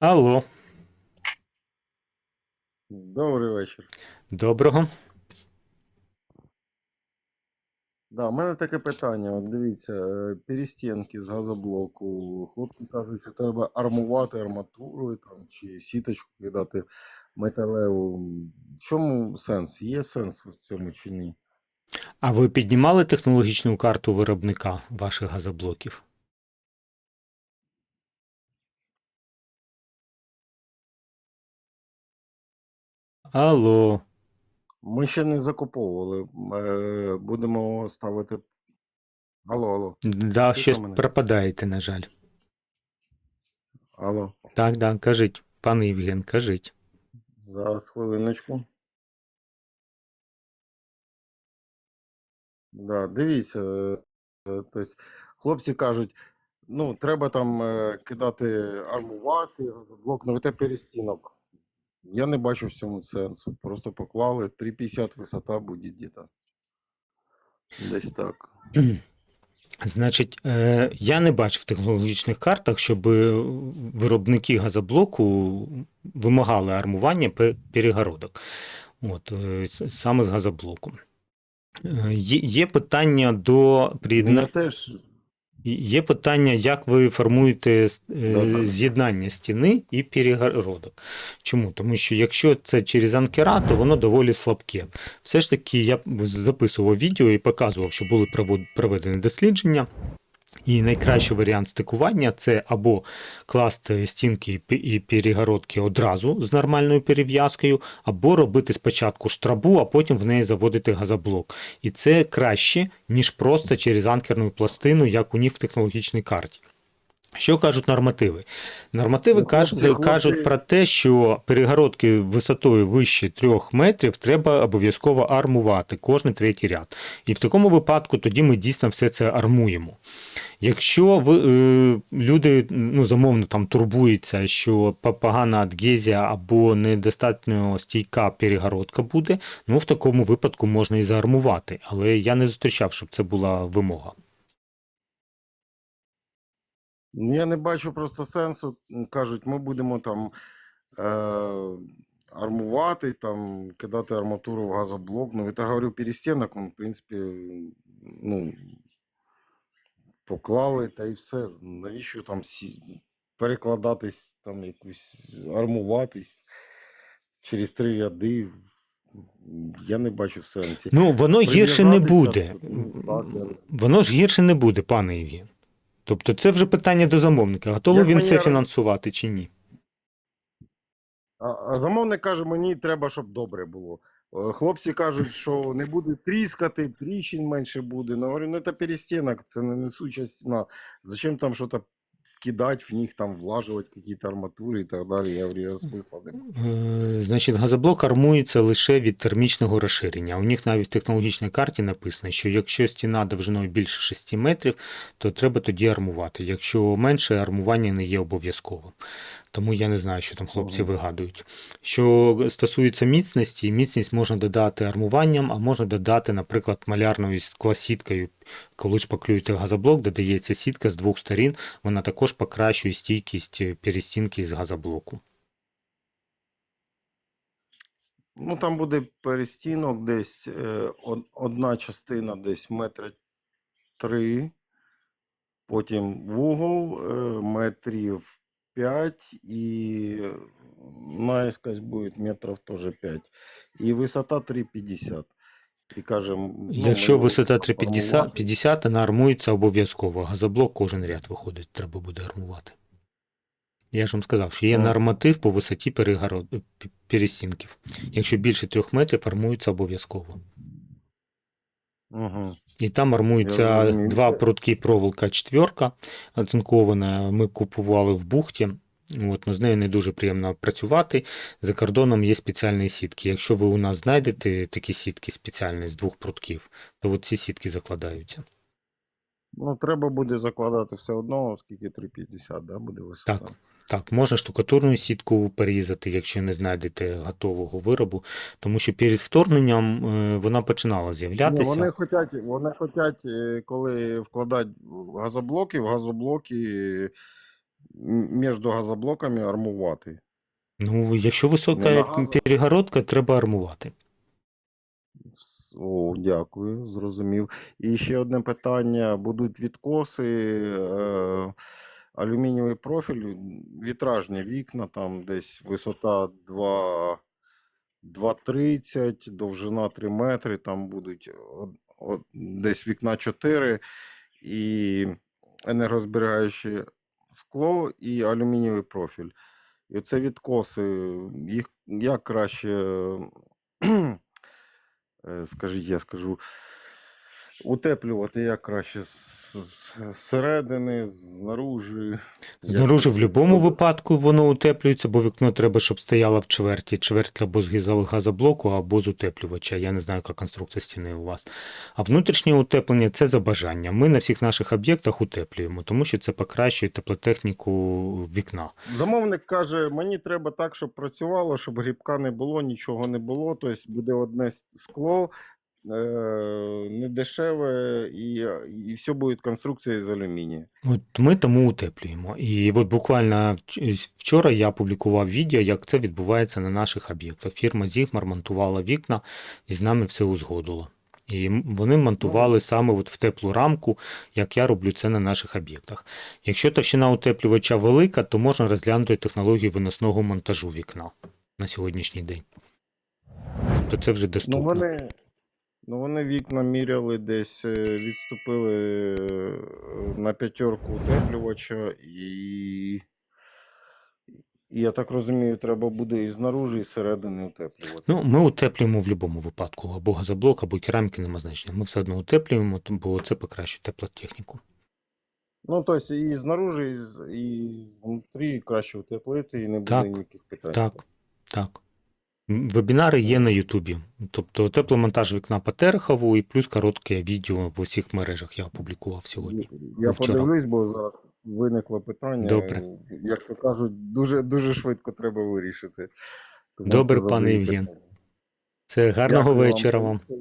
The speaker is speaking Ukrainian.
Алло, Добрий вечір. доброго. Да, у мене таке питання. От дивіться, е, перестінки з газоблоку. Хлопці кажуть, що треба армувати арматурою там, чи сіточку кидати металеву. В чому сенс? Є сенс в цьому чи ні? А ви піднімали технологічну карту виробника ваших газоблоків? Алло, Ми ще не закуповували. Е, Будемо ставити. Алло, алло. да, Чуєте щось мене? пропадаєте, на жаль. Алло. Так, да, кажіть, пане Євген, кажіть. Зараз хвилиночку. Да, дивіться, е, е, тобто, хлопці кажуть, ну, треба там е, кидати, армувати, блок навите перестінок. Я не бачу в цьому сенсу. Просто поклали 3,50 висота буде діта. Десь так. Значить, е, я не бачив в технологічних картах, щоб е, виробники газоблоку вимагали армування перегородок. От, е, саме з газоблоку. Є, питання до Я приєднання. теж Є питання, як ви формуєте е, з'єднання стіни і перегородок. Чому? Тому що якщо це через анкера, то воно доволі слабке. Все ж таки, я записував відео і показував, що були проведені дослідження. І найкращий варіант стикування це або класти стінки і перегородки одразу з нормальною перев'язкою, або робити спочатку штрабу, а потім в неї заводити газоблок. І це краще, ніж просто через анкерну пластину, як у них в технологічній карті. Що кажуть нормативи? Нормативи Ну, кажуть, кажуть про те, що перегородки висотою вище 3 метрів треба обов'язково армувати кожний третій ряд. І в такому випадку тоді ми дійсно все це армуємо. Якщо ви, е, люди ну, замовно там турбуються, що погана адгезія або недостатньо стійка перегородка буде, ну в такому випадку можна і заармувати. Але я не зустрічав, щоб це була вимога. Ну, Я не бачу просто сенсу. Кажуть, ми будемо там е, армувати, там, кидати арматуру в газоблок. Ну, я говорю, перестінок, в принципі, ну, поклали та й все. Навіщо там сі... перекладатись, там якусь армуватись через три ряди? Я не бачу в сенсі. Ну, воно гірше не буде. Воно ж гірше не буде, пане Євген. Тобто це вже питання до замовника. Готовий Як він мені це ра- фінансувати чи ні? А, а замовник каже, мені треба, щоб добре було. Е, Хлопці кажуть, що не буде тріскати, тріщин менше буде. Ну, говорю, ну це перестінок, це не несуча стіна. Зачем там щось вкидати в них, там влажувати якісь арматури і так далі. Я говорю, я смисла не. Е, Значить, газоблок армується лише від термічного розширення. У них навіть в технологічній карті написано, що якщо стіна довжиною більше 6 метрів, то треба тоді армувати. Якщо менше, армування не є обов'язковим. Тому я не знаю, що там хлопці вигадують. Що стосується міцності, міцність можна додати армуванням, а можна додати, наприклад, малярною скласіткою. Коли шпаклюєте газоблок, додається сітка з двох сторін, вона також покращує стійкість е, перестінки з газоблоку. Ну там буде перестінок десь е, одна частина десь метра три, потім вугол е, метрів 5 і наискось буде метрів теж 5. І висота 3,50. І кажемо, ну, Якщо висота 350, армувати. 50, вона армується обов'язково. Газоблок кожен ряд виходить, треба буде армувати. Я ж вам сказав, що є норматив по висоті перегород... перестінків. Якщо більше трьох метрів, армується обов'язково. Угу. І там армуються два прутки проволока четверка оцинкована. Ми купували в бухті. От, ну, з нею не дуже приємно працювати. За кордоном є спеціальні сітки. Якщо ви у нас знайдете такі сітки спеціальні з двох прутків, то от ці сітки закладаються. Ну, треба буде закладати все одно, оскільки 3,50, да, буде висота. Так. Так, можна штукатурну сітку перерізати, якщо не знайдете готового виробу, тому що перед вторгненням е, вона починала з'являтися. вони хочуть, вони хочуть, е, коли вкладати газоблоки, в газоблоки між газоблоками армувати. Ну, якщо висока на перегородка, треба армувати. О, дякую, зрозумів. І ще одне питання: будуть відкоси, е, алюмінієвий профіль, вітражні вікна, там десь висота 2, 2,30, довжина 3 метри, там будуть од- десь вікна 4 і енергозберігаюче скло і алюмінієвий профіль. І це відкоси, їх як краще. е, скажіть, я скажу, утеплювати як краще зсередини, знаружи. Знаружи в будь-якому випадку воно утеплюється, бо вікно треба, щоб стояло в чверті. Чверть або з газоблоку, або з утеплювача. Я не знаю, яка конструкція стіни у вас. А внутрішнє утеплення це за бажанням. Ми на всіх наших об'єктах утеплюємо, тому що це покращує теплотехніку вікна. Замовник каже: мені треба так, щоб працювало, щоб грібка не було, нічого не було. Тобто буде одне скло, не дешеве, і, і все буде конструкція з алюмінія. От ми тому утеплюємо. І от буквально вчора я публікував відео, як це відбувається на наших об'єктах. Фірма Зігмар монтувала вікна і з нами все узгодила. І вони монтували саме от в теплу рамку, як я роблю це на наших об'єктах. Якщо товщина утеплювача велика, то можна розглянути технологію виносного монтажу вікна на сьогоднішній день. Тобто це вже Ну, доступно. Ну, вони вікна міряли десь, е, відступили е, на п'ятерку утеплювача, і, і я так розумію, треба буде і знаружи, і зсередини утеплювати. Ну, ми утеплюємо в будь-якому випадку, або газоблок, або кераміки нема значення. Ми все одно утеплюємо, бо це покращує теплотехніку. Ну, тобто і знаружи, і, і внутрі краще утеплити, і не буде Так, ніяких питань. Так, так. Вебінари є на Ютубі. Тобто тепломонтаж вікна по Терехову і плюс коротке відео в усіх мережах я опублікував сьогодні. Я Вчора. подивлюсь, бо зараз виникло питання. Добре. Як то кажуть, дуже, дуже швидко треба вирішити. Тому Добре, пане Євген. Це гарного Дякую вечора вам. вам.